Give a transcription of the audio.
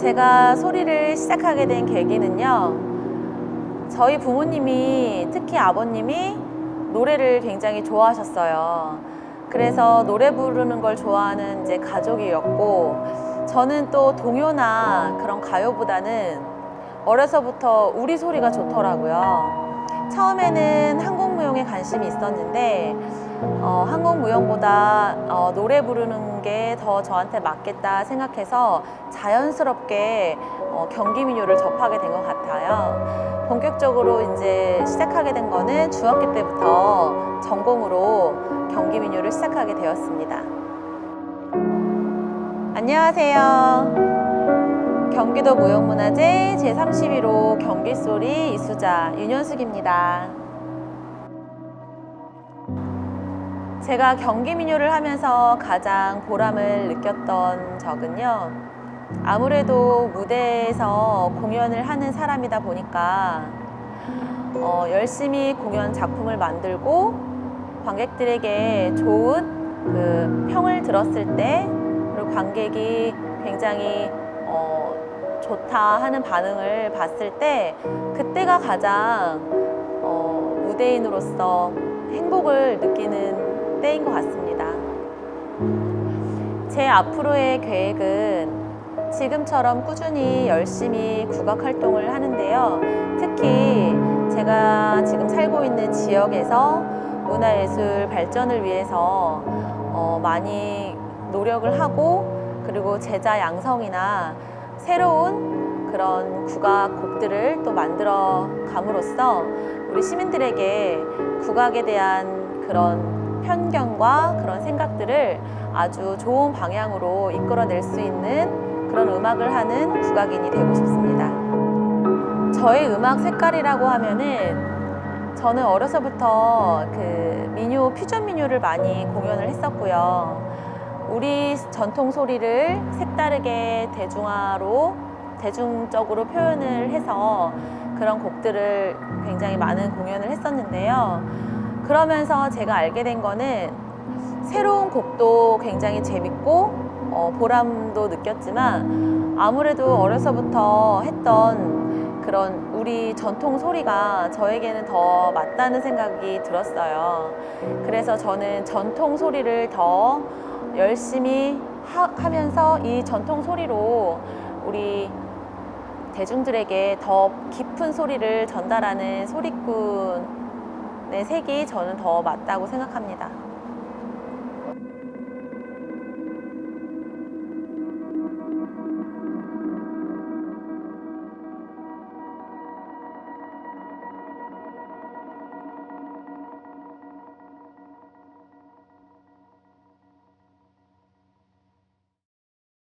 제가 소리를 시작하게 된 계기는요. 저희 부모님이 특히 아버님이 노래를 굉장히 좋아하셨어요. 그래서 노래 부르는 걸 좋아하는 이제 가족이었고 저는 또 동요나 그런 가요보다는 어려서부터 우리 소리가 좋더라고요. 처음에는 한국무용에 관심이 있었는데 어, 한국무용보다 어, 노래 부르는 게 더 저한테 맞겠다 생각해서 자연스럽게 어, 경기민요를 접하게 된 것 같아요. 본격적으로 이제 시작하게 된 거는 중학교 때부터 전공으로 경기민요를 시작하게 되었습니다. 안녕하세요. 경기도 무용문화재 제31호 경기소리 이수자 윤현숙입니다. 제가 경기민요를 하면서 가장 보람을 느꼈던 적은요. 아무래도 무대에서 공연을 하는 사람이다 보니까 어, 열심히 공연 작품을 만들고 관객들에게 좋은 그 평을 들었을 때 그리고 관객이 굉장히 어, 좋다 하는 반응을 봤을 때 그때가 가장 어, 무대인으로서 행복을 느끼는 때인 것 같습니다. 제 앞으로의 계획은 지금처럼 꾸준히 열심히 국악 활동을 하는데요. 특히 제가 지금 살고 있는 지역에서 문화예술 발전을 위해서 어, 많이 노력을 하고 그리고 제자 양성이나 새로운 그런 국악 곡들을 또 만들어 감으로써 우리 시민들에게 국악에 대한 그런 편견과 그런 생각들을 아주 좋은 방향으로 이끌어낼 수 있는 그런 음악을 하는 국악인이 되고 싶습니다. 저의 음악 색깔이라고 하면은 저는 어려서부터 그 민요, 퓨전 민요를 많이 공연을 했었고요. 우리 전통 소리를 색다르게 대중화로 대중적으로 표현을 해서 그런 곡들을 굉장히 많은 공연을 했었는데요. 그러면서 제가 알게 된 거는 새로운 곡도 굉장히 재밌고 어, 보람도 느꼈지만 아무래도 어려서부터 했던 그런 우리 전통 소리가 저에게는 더 맞다는 생각이 들었어요. 그래서 저는 전통 소리를 더 열심히 하, 하면서 이 전통 소리로 우리 대중들에게 더 깊은 소리를 전달하는 소리꾼 의 색이 저는 더 맞다고 생각합니다.